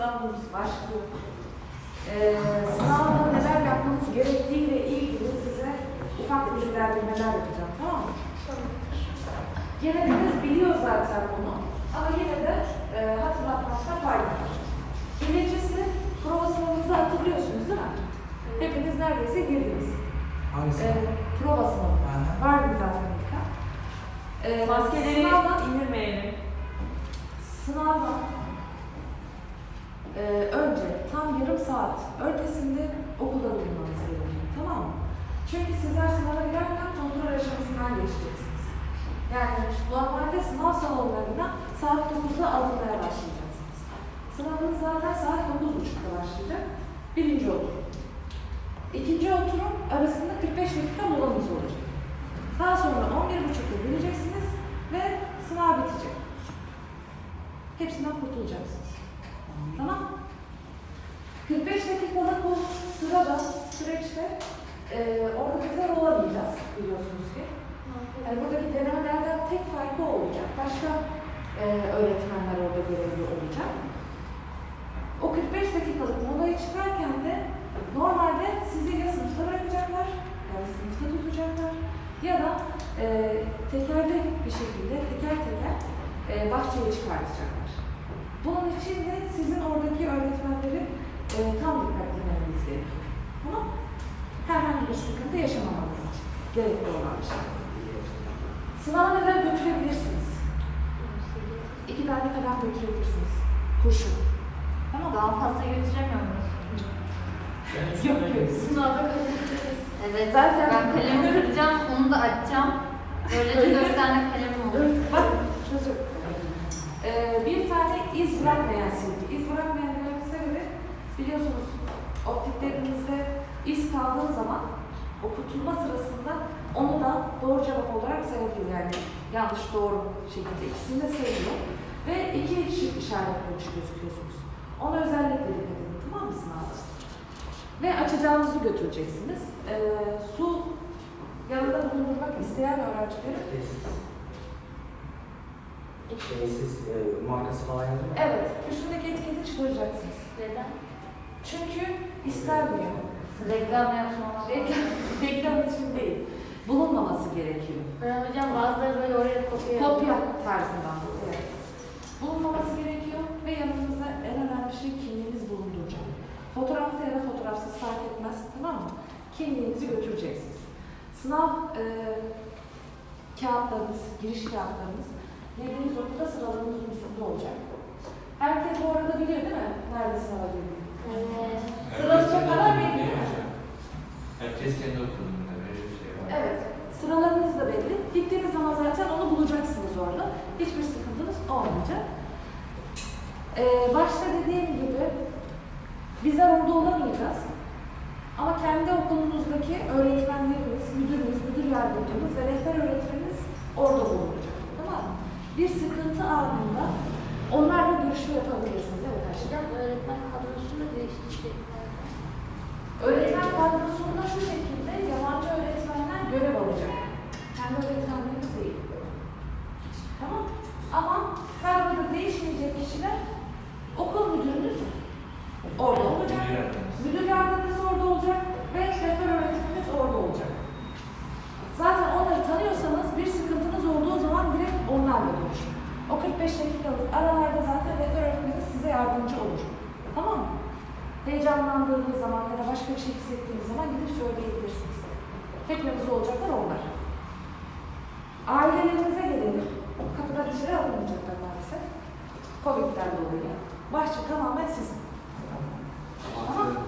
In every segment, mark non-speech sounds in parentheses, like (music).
sınavımız başlıyor. Ee, sınavda neler yapmanız gerektiğiyle ilgili size ufak bilgilendirmeler yapacağım. Tamam mı? Geneliniz biliyor zaten bunu. Ama yine de e, hatırlatmakta fayda var. Birincisi prova sınavınızı hatırlıyorsunuz değil mi? Hepiniz neredeyse girdiniz. Hangisi? E, prova sınavı. Vardı zaten ilk ha. E, Maskeleri sınavdan, indirmeyelim. sınavdan e, önce tam yarım saat öncesinde okulda bulunmanız gerekiyor. Tamam mı? Çünkü sizler sınava girerken kontrol aşamasından geçeceksiniz. Yani normalde sınav salonlarına saat 9'da alınmaya başlayacaksınız. Sınavınız zaten saat 9.30'da başlayacak. Birinci oturum. İkinci oturum arasında 45 dakika molanız olacak. Daha sonra 11.30'da geleceksiniz ve sınav bitecek. Hepsinden kurtulacaksınız. Tamam mı? 45 dakikalık bu sırada, süreçte e, orada bizler olamayacağız biliyorsunuz ki. Yani buradaki denemelerden tek farkı o olacak. Başka e, öğretmenler orada görevli olacak. O 45 dakikalık molaya çıkarken de normalde sizi ya sınıfta bırakacaklar, yani sınıfta tutacaklar ya da e, tekerli bir şekilde teker teker e, bahçeye çıkartacaklar. Bunun için de sizin oradaki öğretmenleri e, tam dikkat dinlemeniz gerekiyor. Mı? Herhangi bir sıkıntı yaşamamanız için gerekli olan bir şey. Sınava götürebilirsiniz? İki tane kalem götürebilirsiniz. Kurşun. Mı? Daha fazla götüremiyor muyuz? Yok yok. Sınavda kalırız. Evet. Zaten- ben kalemi kıracağım, onu da açacağım. Böylece dört tane kalemim olur. Bak çocuk. Ee, bir tane iz bırakmayan silgi. İz bırakmayan demek sebebi biliyorsunuz optiklerinizde iz kaldığı zaman okutulma sırasında onu da doğru cevap olarak sayabiliyor. Yani yanlış doğru şekilde ikisini de sayıyor. Ve iki şık işaretlemiş gözüküyorsunuz. Ona özellikle dikkat edin tamam mı sınavda? Ve açacağınızı götüreceksiniz. Ee, su yanında bulundurmak isteyen öğrencilerin Şeysiz, e, markası falan yazıyor mu? Evet, üstündeki etiketi çıkaracaksınız. Neden? Çünkü istenmiyor. Reklam yapmamız Reklam, reklam için değil. Bulunmaması gerekiyor. Ben hocam bazıları böyle oraya kopya Kopya tarzından. Evet. Bulunmaması gerekiyor ve yanınızda en önemli şey kimliğiniz bulunduracak. Fotoğraflı ya da fotoğrafsız fark etmez, tamam mı? Kimliğinizi götüreceksiniz. Sınav e, kağıtlarınız, giriş kağıtlarınız girdiğiniz okulda sıralarınızın üstünde olacak. Herkes bu arada biliyor değil mi? Nerede sınava girdiğini. Evet. Sırası çok karar belli. Herkes kendi okulunda böyle bir şey var. Evet, sıralarınız da belli. Gittiğiniz zaman zaten onu bulacaksınız orada. Hiçbir sıkıntınız olmayacak. Ee, başta dediğim gibi bizler orada olamayacağız. Ama kendi okulunuzdaki öğretmenleriniz, müdürünüz, müdür yardımcınız ve rehber öğretmeniniz orada bulunacak. Tamam mı? Bir sıkıntı anında onlarla görüşme yapabilirsiniz. Evet. Hocam öğretmen kadrosunu değiştirecekler. Öğretmen kadrosunda şu şekilde yabancı öğretmenler görev alacak. Kendi öğretmenlerimiz değil. Tamam Ama kadroda değişmeyecek kişiler okul müdürünüz orada olacak. Müdür yardımcısı. Müdür yardımcısı orada olacak ve rehber öğretmeniniz orada olacak. Zaten onları tanıyorsanız bir sıkıntınız olduğu zaman direkt onlarla görüşün. O 45 dakikalık aralarda zaten rehber öğretmeniniz size yardımcı olur. Tamam mı? Heyecanlandığınız zaman ya da başka bir şey hissettiğiniz zaman gidip söyleyebilirsiniz. Tek yanınızda olacaklar onlar. Ailelerinize gelelim. Kapıdan içeri alınmayacaklar maalesef. Covid'den dolayı. Bahçe tamamen sizin. Tamam mı?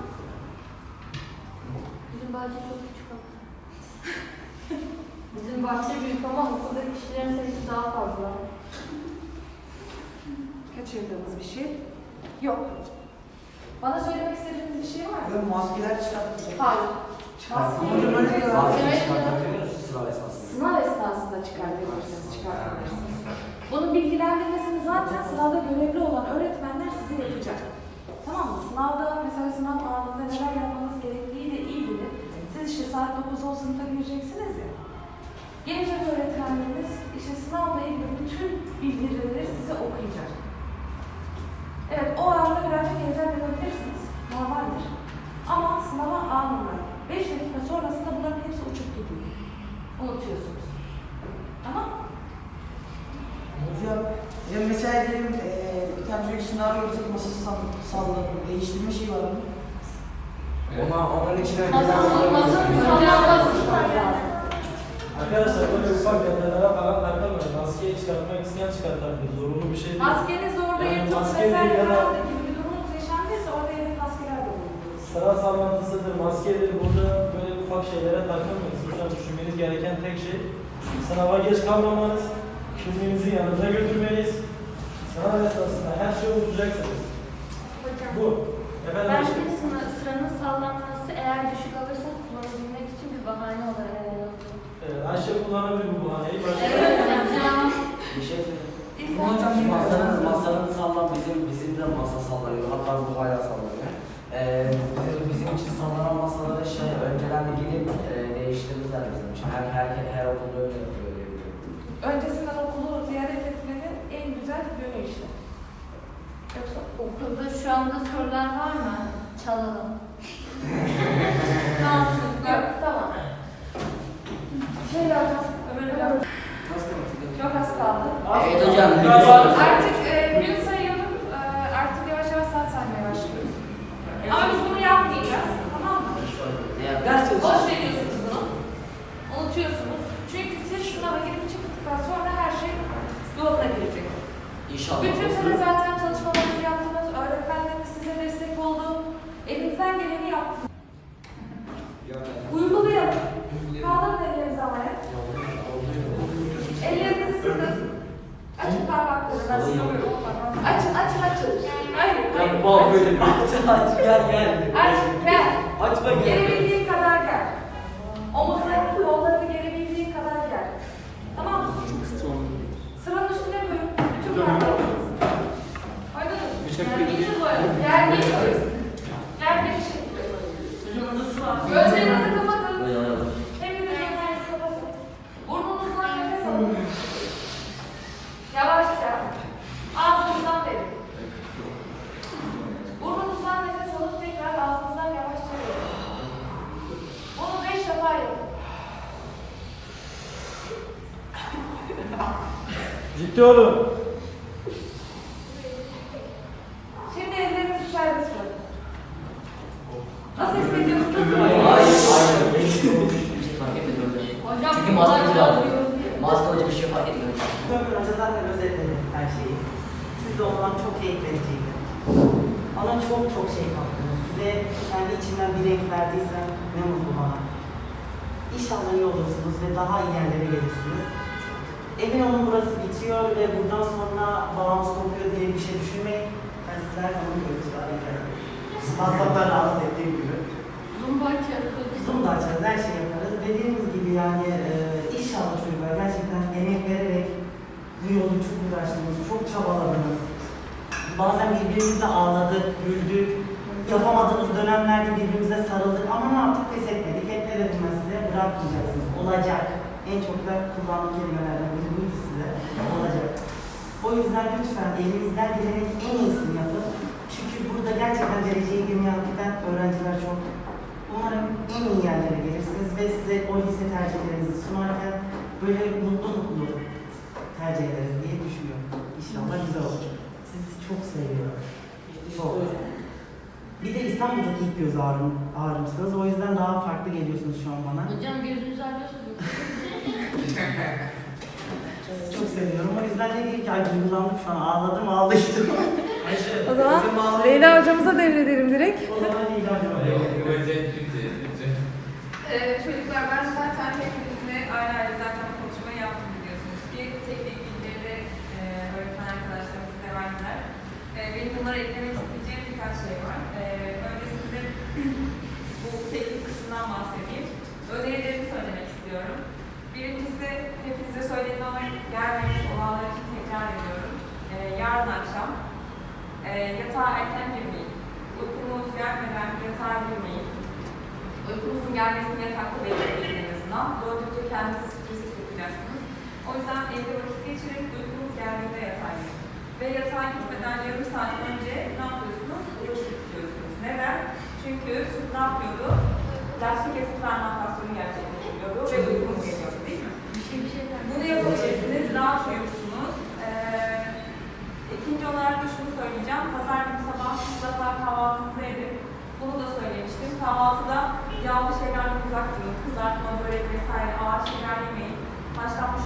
Bizim bahçe çok küçük ama. (laughs) Bizim bahçe büyük ama okulda kişilerin sayısı daha fazla. Kaçırdığımız bir şey yok. Bana söylemek istediğiniz bir şey var mı? Böyle maskeler çıkartacak. Hayır. Maskeyi Hocam öyle diyor. Maskeyi Evet. çıkartabiliyor musun sınav esnasında? Sınav esnasında çıkartabilirsiniz, çıkartabilirsiniz. Bunun bilgilendirmesini zaten sınavda görevli olan öğretmenler size yapacak. Tamam mı? Sınavda mesela sınav anında neler yapmanız gerektiğiyle ilgili siz işte saat 9'da o sınıfa gireceksiniz ya. Gelecek öğretmenleriniz işte sınavla ilgili bütün bilgileri size okuyacak. Evet o anda birazcık normaldir. Ama sınava anında 5 dakika sonrasında bunların hepsi uçup gidiyor. Unutuyorsunuz. Tamam Hocam, ya mesela diyelim e, bir tane çocuk sınav görecek masası salladı. Değiştirme şey var mı? Ona, onun içine Masanın, masanın sallanması var yani. Arkadaşlar böyle ufak detaylara falan takılmayın. Maskeyi çıkartmak isteyen çıkartabilir. Zorunlu bir şey değil. Maskenin zorda yani, yırtıp mesela Sıra sallantısıdır, maskedir. Burada böyle ufak şeylere takılmayın. Hocam düşünmeniz gereken tek şey sınava geç kalmamanız, kimliğinizi yanınıza götürmeniz. Sınav esnasında her şeyi unutacaksınız. Hocam. Bu. Efendim Bence sıra- sıranın sallanması eğer düşük alırsa kullanabilmek için bir bahane olarak kullanılıyor. Ee, Ayşe kullanabilir bu bahaneyi. Başka Evet hocam. Bir şey söyleyeyim. İlk Hocam masanın, masanın sallan bizim bizim de masa sallanıyor. Hatta bu hala sallanıyor. Ee, bizim- bizim için sallanan masaları şey önceden de gelip e, değiştirdiler bizim için. Her her her okulda öyle yapıyor diye biliyorum. Öncesinden okulu ziyaret etmenin en güzel yönü işte. Yoksa Okulda şu anda sorular var mı? Çalalım. yapıyorsunuz? Yok, tamam. Şey yapacağız, Ömer Hocam. Çok az kaldı. Evet hocam. Artık e, gün sayalım, e, artık yavaş yavaş saat saymaya başlıyoruz. Ama biz bunu yapmayacağız, tamam mı? Ne yap- Ders Boş çalışıyoruz. veriyorsunuz bunu. Unutuyorsunuz. Çünkü siz sınava girip çıktıktan sonra her şey yoluna girecek. İnşallah. Bütün sene zaten çalışmalarınızı yaptınız, öğretmenleriniz size destek oldu. Elinizden geleni yaptınız. Uygulayalım. Kaldırın ellerinizi havaya. Ellerinizi sıkın. Açın parmaklarınızı. Açın, açın, açın. Hayır, hayır. Ya bal böyle bir aç aç gel gel. Aç, gel. Açma gel. Gelebildiğin kadar gel. Omuzlarını, kollarını gelebildiğin kadar gel. Tamam mı? Sıranın üstüne koyun. Bütün parmaklarınızı. Ciddi olun. Şimdi ellerinizi serbest bırakın. Nasıl hissediyorsunuz? Hocam Çünkü maske lazım. Maske hoca bir şey fark etmiyor. Ömür Hoca zaten özetledim her şeyi. Siz de çok vericiydi. Bana çok çok şey kattınız. Size kendi içimden bir renk verdiysem ne mutlu bana. İnşallah iyi olursunuz ve daha iyi yerlere gelirsiniz. Emin olun burası bitiyor ve buradan sonra bağımız kopuyor diye bir şey düşünmeyin. Ben sizler zaman görüntüler WhatsApp'ta rahatsız ettiğim gibi. Zumba açarız. Zoom da açarız, her şey yaparız. Dediğimiz gibi yani e, inşallah çocuklar gerçekten emek vererek bu yolu çok uğraştınız, çok çabaladınız. Bazen birbirimizle ağladık, güldük. Yapamadığımız dönemlerde birbirimize sarıldık ama ne yaptık? Pes etmedik. Hep ne dedim ben size? Bırakmayacaksınız. Olacak. En çok da kullandığım kelimelerden biri buydu size. Olacak. O yüzden lütfen elinizden gelenek en iyisini yapın. Çünkü burada gerçekten dereceye girmeyi hak öğrenciler çok. Umarım en iyi yerlere gelirsiniz ve size o lise tercihlerinizi sunarken böyle mutlu mutlu tercih ederiz diye düşünüyorum. İnşallah güzel olur. Sizi çok seviyorum. Çok. Bir de İstanbul'daki ilk göz ağrım, ağrımsınız. O yüzden daha farklı geliyorsunuz şu an bana. Hocam gözünüz ağrıyorsa çok seviyorum. O yüzden ne diyeyim ki ay duygulandım şu an. Ağladım ağlayıştım. O zaman Leyla hocamıza devredelim direkt. O zaman Leyla hocam. Ee, çocuklar ben zaten hepinizle ayrı ayrı zaten konuşma yaptım biliyorsunuz ki teknik O yüzden evde vakit geçirip uykunuz geldiğinde yatağa. Ve yatağa gitmeden yarım saat önce ne yapıyorsunuz? Ulaşık tutuyorsunuz. Neden? Çünkü süt ne yapıyordu? Lastik asit fermentasyonu gerçekleştiriyordu ve uykunuz geliyordu değil mi? Bunu yapabilirsiniz, rahat uyursunuz. Ee, ikinci olarak da şunu söyleyeceğim. Pazar günü sabah mutlaka kahvaltınızı edin. Bunu da söylemiştim. Kahvaltıda yağlı şeylerden uzak durun. Kızartma, börek vesaire ağır şeyler yemeyin. Haşlanmış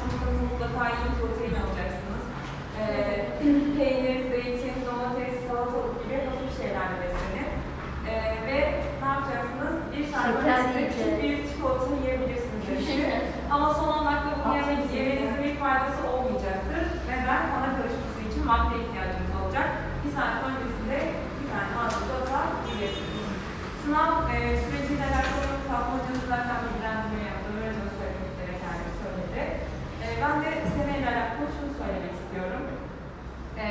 yiyin, protein alacaksınız. Ee, peynir, zeytin, domates, salatalık gibi hafif şeylerle beslenin. Ee, ve ne yapacaksınız? Bir yiyecek. küçük bir çikolata yiyebilirsiniz. (laughs) Şeker. Ama son 10 dakika bunu yemek yemenizin bir faydası olmayacaktır. Neden? Kana karışması için madde ihtiyacınız olacak. Bir saat öncesinde bir tane ağzı çikolata yiyebilirsiniz. Sınav e, süreciyle alakalı kalkmacınız zaten bilgilendirme yaptım. Öğretmen söylemek gerekenleri söyledi. E, ben de seneyle alakalı şunu söylemek istiyorum. E,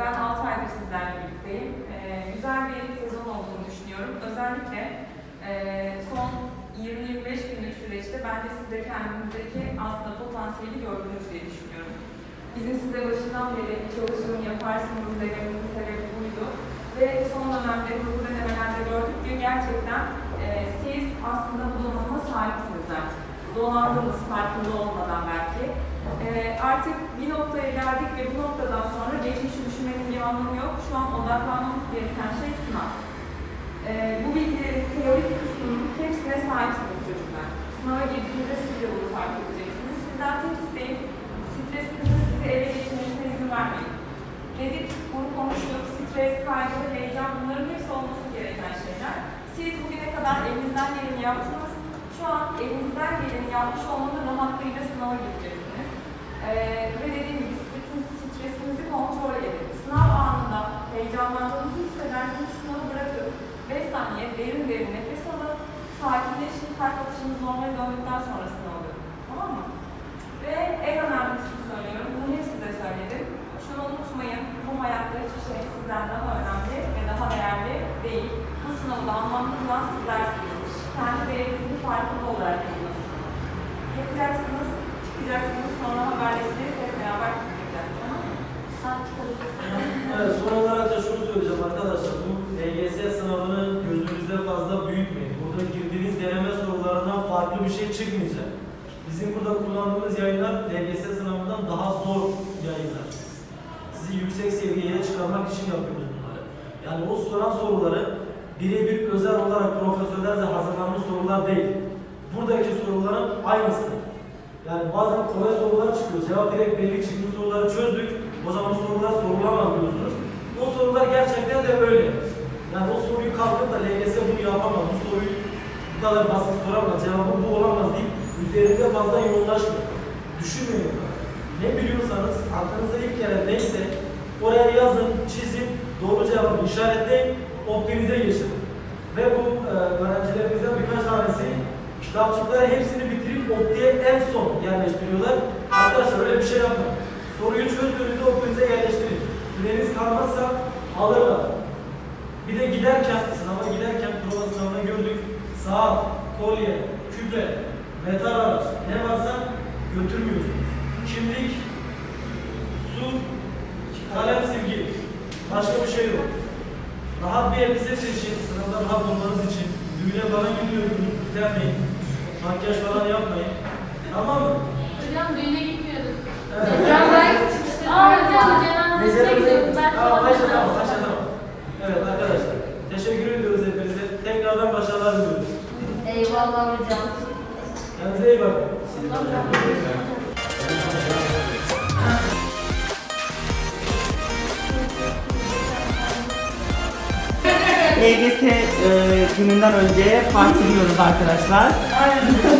ben 6 aydır sizlerle birlikteyim. E, güzel bir sezon olduğunu düşünüyorum. Özellikle e, son 20-25 günlük süreçte bence siz de kendinizdeki aslında potansiyeli gördünüz diye düşünüyorum. Bizim size başından beri çalışımı yaparsınız dememizin sebebi buydu. Ve son dönemde hızlı denemelerde gördük ki gerçekten e, siz aslında bu donanıma sahipsiniz artık. Donandınız farkında olmadan belki. E, artık bir noktaya geldik ve bu noktadan sonra geçmişi düşünmenin bir anlamı yok. Şu an odaklanmamız gereken şey sınav. E, bu bilgilerin teorik kısmının hepsine sahipsiniz çocuklar. Sınava girdiğinizde siz de bunu fark edeceksiniz. Sizden tek isteğim stresinizin sizi ele geçirmesine izin vermeyin. Dedik, bunu konuştuk, stres, kaygı, heyecan bunların hepsi olması gereken şeyler. Siz bugüne kadar elinizden geleni yaptınız. Şu an elinizden geleni yapmış olmanın rahatlığıyla sınava gireceksiniz. Ee, ve dediğim gibi stresinizi, stresinizi kontrol edin. Sınav anında heyecanlandığınızı hissederseniz sınavı bırakın. 5 saniye derin derin nefes alın. Sakinleşin, kalp atışınız normale döndükten sonra sınavı bırakın. Tamam mı? Ve en önemlisini söylüyorum, bunu hep size söyledim. Şunu unutmayın, bu hayatta hiçbir şey sizden daha önemli ve daha değerli değil. Bu sınavı da anlamlı kılan sizlersiniz. Kendi değerinizin farkında olarak yapıyorsunuz. Yapacaksınız, çıkacaksınız, sonra haberleşeceğiz, hep beraber gideceğiz. Tamam mı? Saat çıkaracağız. Evet, son olarak da şunu söyleyeceğim arkadaşlar. Bu LGS sınavını gözünüzde fazla büyütmeyin. Burada girdiğiniz deneme sorularından farklı bir şey çıkmayacak. Bizim burada kullandığımız yayınlar LGS sınavından daha zor yayınlar. Sizi yüksek seviyeye çıkarmak için yapıyoruz bunları. Yani o soran soruları birebir özel olarak profesörlerce hazırlanmış sorular değil. Buradaki soruların aynısı. Yani bazen kolay sorular çıkıyor. Cevap direkt belli çıkmış soruları çözdük. O zaman sorular sorulamaz diyorsunuz. O sorular gerçekten de öyle. Yani o soruyu kalkıp da LGS bunu yapamaz. Kadar basit soramaz. Cevabı bu olamaz deyip üzerinde fazla yoğunlaşmayın. Düşünmeyin. Ne biliyorsanız aklınıza ilk gelen neyse oraya yazın, çizin, doğru cevabı işaretleyin, optimize geçin. Ve bu e, öğrencilerimizden birkaç tanesi kitapçıkları hepsini bitirip optiye en son yerleştiriyorlar. Arkadaşlar öyle bir şey yapmayın. Soruyu çözdüğünüzde optimize yerleştirin. Süreniz kalmazsa alırlar. Bir de giderken, sınava giderken prova sınavına gördük. Saat, kolye, küpe, metal araç ne varsa götürmüyorsunuz. Kimlik, su, kalem, silgi. Başka bir şey yok. Rahat bir elbise seçin, sınavda rahat olmanız için. Düğüne falan gidiyorsunuz, üstlenmeyin. Makyaj falan yapmayın. Tamam mı? Hocam düğüne gitmiyorduk. Evet. Hocam ben Gününden önce partiliyoruz arkadaşlar. Aynen.